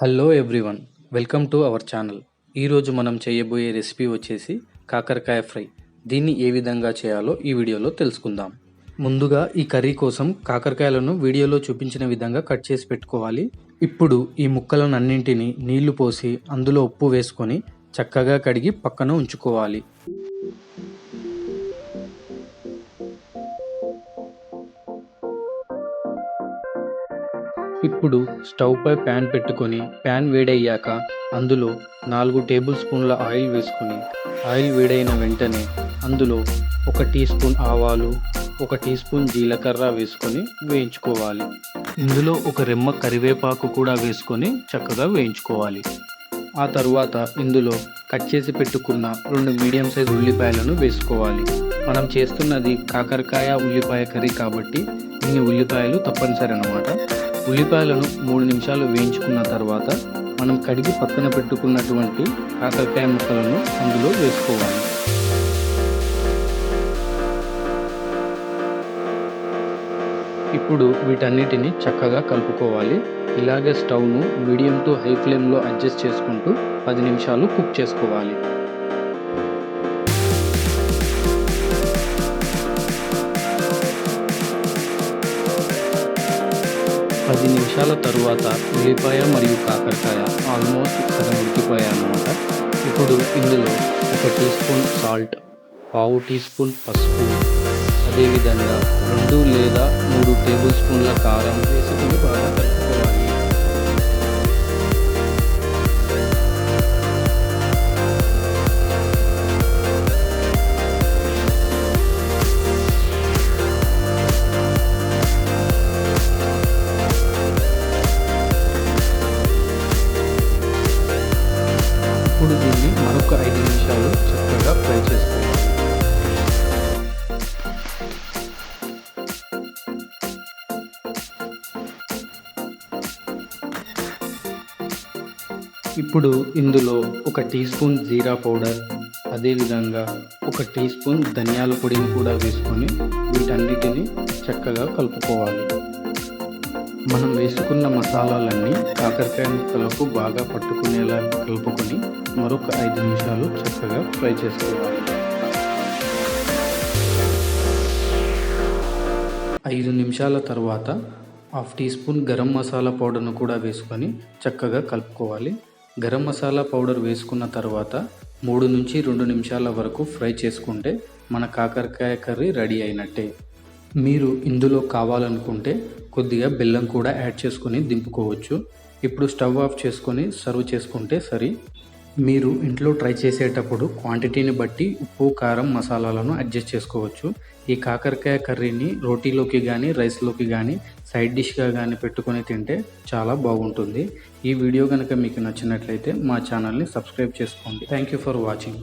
Hello everyone welcome to our channel ఈరోజు మనం చేయబోయే రెసిపీ వచ్చేసి కాకరకాయ ఫ్రై. దీన్ని ఏ విధంగా చేయాలో ఈ వీడియోలో తెలుసుకుందాం. ముందుగా ఈ కర్రీ కోసం కాకరకాయలను వీడియోలో చూపించిన విధంగా కట్ చేసి పెట్టుకోవాలి. ఇప్పుడు ఈ ముక్కలను అన్నింటినీ నీళ్ళు పోసి అందులో ఉప్పు వేసుకొని చక్కగా కడిగి పక్కన ఉంచుకోవాలి. ఇప్పుడు స్టవ్పై ప్యాన్ పెట్టుకొని ప్యాన్ వేడయ్యాక అందులో నాలుగు టేబుల్ స్పూన్ల ఆయిల్ వేసుకొని ఆయిల్ వేడైన వెంటనే అందులో ఒక టీ స్పూన్ ఆవాలు ఒక టీ స్పూన్ జీలకర్ర వేసుకొని వేయించుకోవాలి. ఇందులో ఒక రెమ్మ కరివేపాకు కూడా వేసుకొని చక్కగా వేయించుకోవాలి. ఆ తరువాత ఇందులో కట్ చేసి పెట్టుకున్న రెండు మీడియం సైజ్ ఉల్లిపాయలను వేసుకోవాలి. మనం చేస్తున్నది కాకరకాయ ఉల్లిపాయ కర్రీ కాబట్టి ఇన్ని ఉల్లిపాయలు తప్పనిసరి అన్నమాట. ఉల్లిపాయలను మూడు నిమిషాలు వేయించుకున్న తర్వాత మనం కడిగి పక్కన పెట్టుకున్నటువంటి కాకరకాయ ముక్కలను అందులో వేసుకోవాలి. ఇప్పుడు వీటన్నిటిని చక్కగా కలుపుకోవాలి. ఇలాగే స్టవ్ను మీడియం టు హై ఫ్లేమ్లో అడ్జస్ట్ చేసుకుంటూ పది నిమిషాలు కుక్ చేసుకోవాలి. పది నిమిషాల తరువాత ఉల్లిపాయ మరియు కాకరకాయ ఆల్మోస్ట్ సగం ఉడికిపోయాయి అన్నమాట ఇప్పుడు ఇందులో ఒక టీ స్పూన్ సాల్ట్ పావు టీ స్పూన్ పసుపు అదేవిధంగా రెండు లేదా మూడు టేబుల్ స్పూన్ల కారం వేసుకుని బాగా మరొక ఐదు నిమిషాలు చక్కగా ఫ్రై చేసుకోవాలి ఇప్పుడు ఇందులో ఒక టీ స్పూన్ జీరా పౌడర్ అదేవిధంగా ఒక టీ స్పూన్ ధనియాల పొడిని కూడా వేసుకొని వీటన్నిటిని చక్కగా కలుపుకోవాలి. మనం వేసుకున్న మసాలాలన్నీ కాకరకాయ ముక్కలకు బాగా పట్టుకునేలా కలుపుకొని మరొక ఐదు నిమిషాలు చక్కగా ఫ్రై చేసుకోవాలి. ఐదు నిమిషాల తర్వాత half teaspoon garam masala పౌడర్ను కూడా వేసుకొని చక్కగా కలుపుకోవాలి. గరం మసాలా పౌడర్ వేసుకున్న తర్వాత మూడు నుంచి రెండు నిమిషాల వరకు ఫ్రై చేసుకుంటే మన కాకరకాయ కర్రీ రెడీ అయినట్టే. మీరు ఇందులో కావాలనుకుంటే కొద్దిగా బెల్లం కూడా యాడ్ చేసుకొని దింపుకోవచ్చు. ఇప్పుడు స్టవ్ ఆఫ్ చేసుకొని సర్వ్ చేసుకుంటే సరి. మీరు ఇంట్లో ట్రై చేసేటప్పుడు క్వాంటిటీని బట్టి ఉప్పు కారం మసాలాలను అడ్జస్ట్ చేసుకోవచ్చు. ఈ కాకరకాయ కర్రీని రోటీలోకి కానీ రైస్లోకి కానీ సైడ్ డిష్గా కానీ పెట్టుకొని తింటే చాలా బాగుంటుంది. ఈ వీడియో కనుక మీకు నచ్చినట్లయితే మా ఛానల్ని సబ్స్క్రైబ్ చేసుకోండి. Thank you for watching.